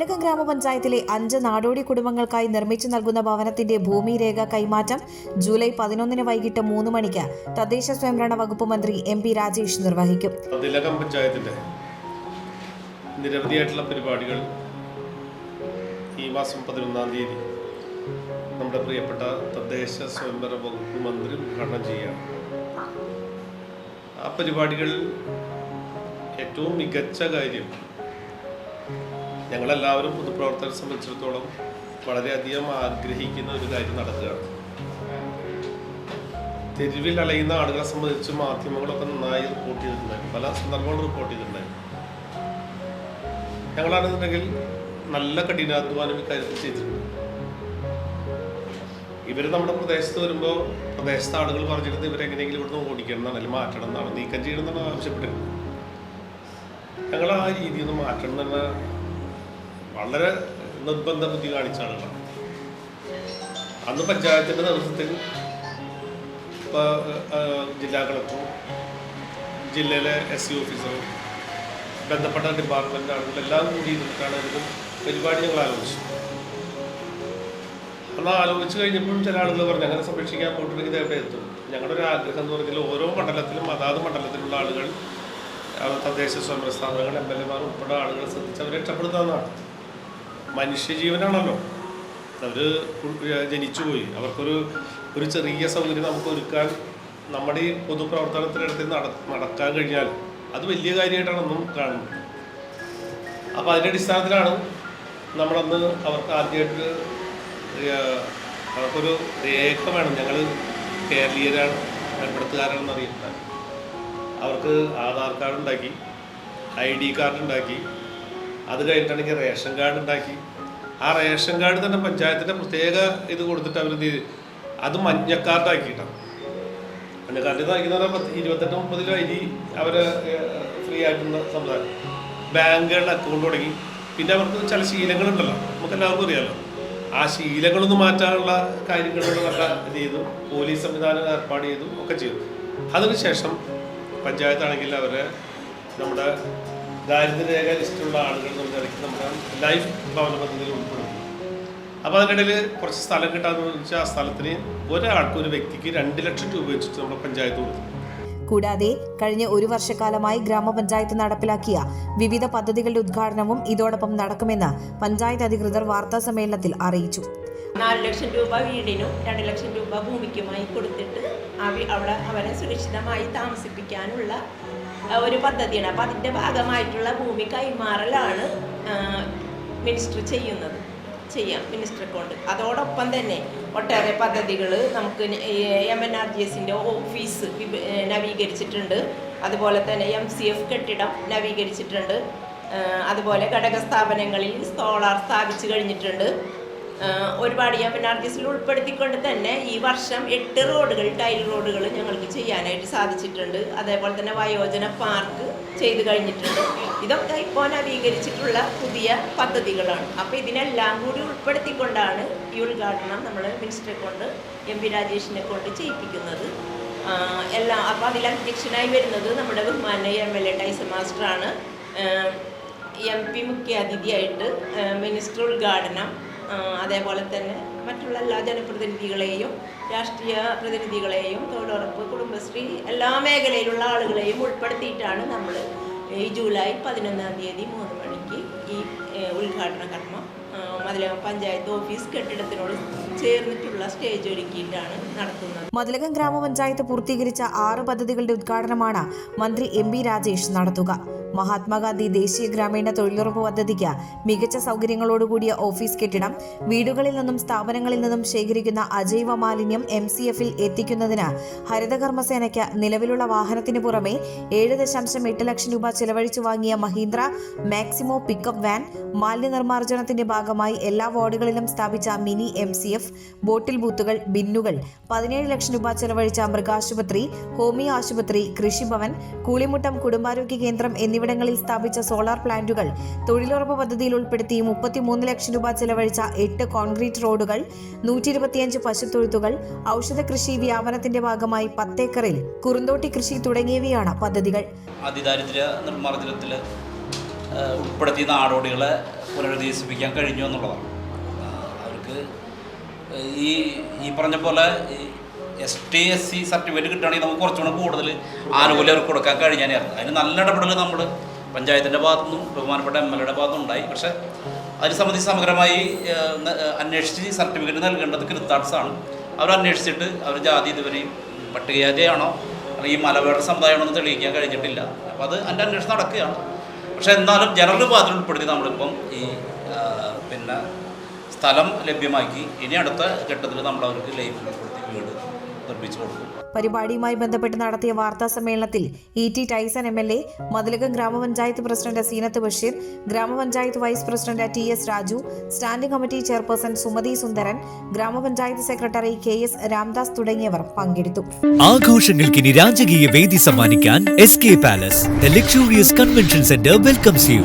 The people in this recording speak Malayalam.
മതിലകം ഗ്രാമപഞ്ചായത്തിലെ അഞ്ച് നാടോടി കുടുംബങ്ങൾക്കായി നിർമ്മിച്ചു നൽകുന്ന ഭവനത്തിന്റെ ഭൂമി രേഖ കൈമാറ്റം ജൂലൈ പതിനൊന്നിന് വൈകിട്ട് മൂന്ന് മണിക്ക് തദ്ദേശ സ്വയംഭരണ വകുപ്പ് മന്ത്രി എം പി രാജേഷ് നിർവഹിക്കും. പതിലകം പഞ്ചായത്തിന്റെ നിരവധിയായിട്ടുള്ള പരിപാടികൾ ഈ മാസം പതിനൊന്നാം തീയതി നമ്മുടെ പ്രിയപ്പെട്ട തദ്ദേശ സ്വയംഭരണ വകുപ്പ് മന്ത്രി ഉദ്ഘാടനം ചെയ്യുകയാണ്. ആ പരിപാടികൾ ഏറ്റവും മികച്ച കാര്യം ഞങ്ങളെല്ലാവരും പൊതുപ്രവർത്തകരെ സംബന്ധിച്ചിടത്തോളം വളരെയധികം ആഗ്രഹിക്കുന്ന ഒരു കാര്യം നടക്കുകയാണ്. തെരുവിൽ അലയുന്ന ആളുകളെ സംബന്ധിച്ച് മാധ്യമങ്ങളൊക്കെ നന്നായി റിപ്പോർട്ട് ചെയ്തിട്ടുണ്ടായിരുന്നു പല സന്ദർഭങ്ങളും റിപ്പോർട്ട് ചെയ്തിട്ടുണ്ടായിരുന്നു ഞങ്ങളാണെന്നുണ്ടെങ്കിൽ നല്ല കഠിനാധ്വാനം ഇക്കാര്യത്തിൽ ചെയ്തിട്ടുണ്ട്. ഇവർ നമ്മുടെ പ്രദേശത്ത് വരുമ്പോൾ പ്രദേശത്തെ ആളുകൾ പറഞ്ഞിരുന്നത് ഇവരെങ്ങനെയെങ്കിലും ഇവിടുന്ന് ഓടിക്കണം എന്നാണ് അല്ലെങ്കിൽ മാറ്റണം എന്നാണ് നീക്കം ചെയ്യണം എന്നാണ് ആവശ്യപ്പെട്ടിരുന്നത്. ഞങ്ങൾ ആ രീതിയിൽ നിന്ന് മാറ്റണം എന്ന വളരെ നിർബന്ധ ബുദ്ധി കാണിച്ചാണ് അന്ന് പഞ്ചായത്തിന്റെ നേതൃത്വത്തിൽ ജില്ലാ കളക്ടറും ജില്ലയിലെ എസ് സി ഓഫീസറും ബന്ധപ്പെട്ട ഡിപ്പാർട്ട്മെന്റ് ആളുകളും എല്ലാം കൂടി ഇരുന്നിട്ടാണ് ഒരു പരിപാടി ഞങ്ങൾ ആലോചിച്ചു. നമ്മൾ ആലോചിച്ച് കഴിഞ്ഞപ്പോഴും ചില ആളുകൾ പറഞ്ഞു അങ്ങനെ സംരക്ഷിക്കാൻ പോയിട്ടുണ്ടെങ്കിൽ ഇത് എവിടെ എത്തും. ഞങ്ങളുടെ ഒരു ആഗ്രഹം എന്ന് പറഞ്ഞാൽ ഓരോ മണ്ഡലത്തിലും അതാത് മണ്ഡലത്തിലുള്ള ആളുകൾ തദ്ദേശ സ്വയംഭരണ സ്ഥാപനങ്ങൾ എം എൽ എമാർ ഉൾപ്പെടെ ആളുകളെ ശ്രദ്ധിച്ച് അവരെ രക്ഷപ്പെടുത്താവുന്നതാണ്. മനുഷ്യജീവനാണല്ലോ. അവർ ജനിച്ചുപോയി. അവർക്കൊരു ഒരു ചെറിയ സൗകര്യം നമുക്ക് ഒരുക്കാൻ നമ്മുടെ ഈ പൊതുപ്രവർത്തനത്തിനടുത്ത് നട നടക്കാൻ കഴിഞ്ഞാൽ അത് വലിയ കാര്യമായിട്ടാണ് ഒന്നും കാണുന്നത് അപ്പോൾ അതിന്റെ അടിസ്ഥാനത്തിലാണ് നമ്മളന്ന് അവർക്ക് ആദ്യമായിട്ട് അവർക്കൊരു രേഖ വേണം. ഞങ്ങൾ കേരളീയരാണ് ഇവിടുത്തുകാരാണെന്ന് അറിയുന്നത് അവർക്ക് ആധാർ കാർഡ് ഉണ്ടാക്കി ഐ ഡി കാർഡ് ഉണ്ടാക്കി അത് കഴിഞ്ഞിട്ടാണെങ്കിൽ റേഷൻ കാർഡ് ഉണ്ടാക്കി. ആ റേഷൻ കാർഡ് തന്നെ പഞ്ചായത്തിന്റെ പ്രത്യേക ഇത് കൊടുത്തിട്ട് അവരെന്ത് ചെയ്ത്? അത് മഞ്ഞക്കാർഡാക്കിയിട്ടാണ് മഞ്ഞക്കാർഡ് മഞ്ഞ കാർഡ് ഇതാക്കിയെന്ന് പത്ത് ഇരുപത്തെട്ട് മുപ്പത് രൂപ അരി അവർ ഫ്രീ ആയിട്ടുള്ള സംവിധാനം ബാങ്കുകളുടെ അക്കൗണ്ട് തുടങ്ങി. പിന്നെ അവർക്ക് ചില ശീലങ്ങളുണ്ടല്ലോ. നമുക്ക് എല്ലാവർക്കും അറിയാമല്ലോ ആ ശീലങ്ങളൊന്നും മാറ്റാനുള്ള ഇത് ചെയ്തു. പോലീസ് സംവിധാനം ഏർപ്പാട് ചെയ്തു ഒക്കെ ചെയ്തു. അതിനുശേഷം പഞ്ചായത്താണെങ്കിൽ അവരെ നമ്മുടെ ദാരിദ്ര്യരേഖ ലിസ്റ്റിലുള്ള ആളുകൾ എന്നുള്ള നിലയ്ക്ക് നമ്മുടെ ലൈഫ് ഭവന പദ്ധതിയിൽ ഉൾപ്പെടുന്നു. അപ്പോൾ അതിനിടയിൽ കുറച്ച് സ്ഥലം കിട്ടാന്ന് വെച്ചാൽ ആ സ്ഥലത്തിന് ഒരാൾക്ക് ഒരു വ്യക്തിക്ക് രണ്ട് ലക്ഷം രൂപ വെച്ചിട്ട് നമ്മുടെ പഞ്ചായത്ത് കൊടുത്തു കൂടാതെ കഴിഞ്ഞ ഒരു വർഷക്കാലമായി ഗ്രാമപഞ്ചായത്ത് നടപ്പിലാക്കിയ വിവിധ പദ്ധതികളുടെ ഉദ്ഘാടനവും ഇതോടൊപ്പം നടക്കുമെന്ന് പഞ്ചായത്ത് അധികൃതർ വാർത്താ സമ്മേളനത്തിൽ അറിയിച്ചു. നാല് ലക്ഷം രൂപ വീടിനും രണ്ട് ലക്ഷം രൂപ ഭൂമിക്കുമായി കൊടുത്തിട്ട് അവ- അവിടെ അവരെ സുരക്ഷിതമായി താമസിപ്പിക്കാനുള്ള ഒരു പദ്ധതിയാണ്. അപ്പം അതിന്റെ ഭാഗമായിട്ടുള്ള ഭൂമി കൈമാറലാണ് മിനിസ്റ്റർ ചെയ്യുന്നത്. ചെയ്യാം മിനിസ്റ്റർ കൊണ്ട്. അതോടൊപ്പം തന്നെ ഒട്ടേറെ പദ്ധതികൾ നമുക്ക് എം എൻ ആർ ജി എസിന്റെ ഓഫീസ് നവീകരിച്ചിട്ടുണ്ട്. അതുപോലെ തന്നെ എം സി എഫ് കെട്ടിടം നവീകരിച്ചിട്ടുണ്ട്. അതുപോലെ ഘടക സ്ഥാപനങ്ങളിൽ സോളാർ സ്ഥാപിച്ചു കഴിഞ്ഞിട്ടുണ്ട്. ഒരുപാട് എം എൻ ആർ ജി എസിൽ ഉൾപ്പെടുത്തിക്കൊണ്ട് തന്നെ ഈ വർഷം എട്ട് റോഡുകൾ ടൈൽ റോഡുകൾ ഞങ്ങൾക്ക് ചെയ്യാനായിട്ട് സാധിച്ചിട്ടുണ്ട്. അതേപോലെ തന്നെ വയോജന പാർക്ക് ചെയ്തു കഴിഞ്ഞിട്ടുണ്ട്. ഇതൊക്കെ ഇപ്പോൾ നവീകരിച്ചിട്ടുള്ള പുതിയ പദ്ധതികളാണ്. അപ്പോൾ ഇതിനെല്ലാം കൂടി ഉൾപ്പെടുത്തിക്കൊണ്ടാണ് ഈ ഉദ്ഘാടനം നമ്മൾ മിനിസ്റ്ററെ കൊണ്ട് എം പി രാജേഷിനെ കൊണ്ട് ചെയ്യിപ്പിക്കുന്നത്. എല്ലാം അപ്പോൾ അതിൽ അധ്യക്ഷനായി വരുന്നത് നമ്മുടെ ബഹുമാന എം എൽ എ ടൈസൺ മാസ്റ്ററാണ്. എം പി മുഖ്യാതിഥിയായിട്ട് മിനിസ്റ്റർ ഉദ്ഘാടനം അതേപോലെ തന്നെ മറ്റുള്ള എല്ലാ ജനപ്രതിനിധികളെയും രാഷ്ട്രീയ പ്രതിനിധികളെയും തൊഴിലുറപ്പ് കുടുംബശ്രീ എല്ലാ മേഖലയിലുള്ള ആളുകളെയും ഉൾപ്പെടുത്തിയിട്ടാണ് നമ്മൾ ഈ ജൂലൈ പതിനൊന്നാം തീയതി മൂന്ന് മണിക്ക് ഈ ഉദ്ഘാടന കർമ്മം മതിലകം പഞ്ചായത്ത് ഓഫീസ് കെട്ടിടത്തിനോട് ചേർന്നിട്ടുള്ള സ്റ്റേജ് ഒരുക്കിയിട്ടാണ് നടത്തുന്നത്. മതിലകം ഗ്രാമപഞ്ചായത്ത് പൂർത്തീകരിച്ച ആറ് പദ്ധതികളുടെ ഉദ്ഘാടനമാണ് മന്ത്രി എം രാജേഷ് നടത്തുക. മഹാത്മാഗാന്ധി ദേശീയ ഗ്രാമീണ തൊഴിലുറപ്പ് പദ്ധതിക്ക് മികച്ച സൗകര്യങ്ങളോടുകൂടിയ ഓഫീസ് കെട്ടിടം വീടുകളിൽ നിന്നും സ്ഥാപനങ്ങളിൽ നിന്നും ശേഖരിക്കുന്ന അജൈവ മാലിന്യം എം സി എഫിൽ എത്തിക്കുന്നതിന് ഹരിതകർമ്മസേനയ്ക്ക് നിലവിലുള്ള വാഹനത്തിന് പുറമെ ഏഴ് ദശാംശം എട്ട് ലക്ഷം രൂപ ചെലവഴിച്ചു വാങ്ങിയ മഹീന്ദ്ര മാക്സിമോ പിക്കപ്പ് വാൻ മാലിന്യനിർമ്മാർജനത്തിന്റെ ഭാഗമായി എല്ലാ വാർഡുകളിലും സ്ഥാപിച്ച mini M C F bottle ബൂത്തുകൾ ബിന്നുകൾ പതിനേഴ് ലക്ഷം രൂപ ചെലവഴിച്ച മൃഗാശുപത്രി ഹോമിയോ ആശുപത്രി കൃഷിഭവൻ കൂളിമുട്ടം കുടുംബാരോഗ്യ കേന്ദ്രം എന്നിവിടങ്ങളിൽ സ്ഥാപിച്ച സോളാർ പ്ലാന്റുകൾ തൊഴിലുറപ്പ് പദ്ധതിയിൽ ഉൾപ്പെടുത്തി മുപ്പത്തിമൂന്ന് ലക്ഷം രൂപ ചെലവഴിച്ച എട്ട് കോൺക്രീറ്റ് റോഡുകൾ നൂറ്റി ഇരുപത്തിയഞ്ച് പശുത്തൊഴുത്തുകൾ ഔഷധ കൃഷി വ്യാപനത്തിന്റെ ഭാഗമായി പത്തേക്കറിൽ കുറുന്തോട്ടി കൃഷി തുടങ്ങിയവയാണ് പദ്ധതികൾ. ഏഹ്, നാടോടികളെ പുനരധിവസിപ്പിക്കാൻ കഴിഞ്ഞു എന്നുള്ളതാണ്. അവർക്ക് ഈ ഈ പറഞ്ഞ പോലെ S T S C certificate കിട്ടുകയാണെങ്കിൽ നമുക്ക് കുറച്ചുകൂടെ കൂടുതൽ ആനുകൂല്യം അവർക്ക് കൊടുക്കാൻ കഴിഞ്ഞായിരുന്നു അതിന് നല്ല ഇടപെടൽ നമ്മൾ പഞ്ചായത്തിന്റെ ഭാഗത്തുനിന്നും ബഹുമാനപ്പെട്ട എം എൽ എയുടെ ഭാഗത്തുനിന്നും ഉണ്ടായി. പക്ഷേ അതിനെ സംബന്ധിച്ച് സമഗ്രമായി അന്വേഷിച്ച് സർട്ടിഫിക്കറ്റ് നൽകേണ്ടത് കൃത്താട്സാണ് അവർ അന്വേഷിച്ചിട്ട് അവർ ജാതി ഇതുവരെയും പട്ടികജാതിയാണോ അല്ലെങ്കിൽ ഈ മലബാർ സമുദായമാണോ എന്ന് തെളിയിക്കാൻ കഴിഞ്ഞിട്ടില്ല. അപ്പോൾ അത് അതിന്റെ അന്വേഷണം നടക്കുകയാണ്. പക്ഷേ എന്നാലും ജനറൽ ഭാഗത്തിൽ ഉൾപ്പെടുത്തി നമ്മളിപ്പം ഈ പിന്നെ സ്ഥലം ലഭ്യമാക്കി. ഇനി അടുത്ത ഘട്ടത്തിൽ നമ്മൾ അവർക്ക് ലൈഫ് ഉൾപ്പെടുത്തി വീട് നിർമ്മിച്ചു കൊടുക്കും പരിപാടിയുമായി ബന്ധപ്പെട്ട് നടത്തിയ വാർത്താ സമ്മേളനത്തിൽ E T Tyson M L A Mathilakam ഗ്രാമപഞ്ചായത്ത് പ്രസിഡന്റ് സീനത്ത് ബഷീർ ഗ്രാമപഞ്ചായത്ത് vice president T S Raju standing committee chairperson Sumathi Sundaran ഗ്രാമപഞ്ചായത്ത് സെക്രട്ടറി കെ എസ് രാംദാസ് തുടങ്ങിയവർ പങ്കെടുത്തു. ആഘോഷങ്ങൾക്ക് രാജകീയ വേദി സമ്മാനിക്കാൻ S K palace the luxurious convention centre welcomes you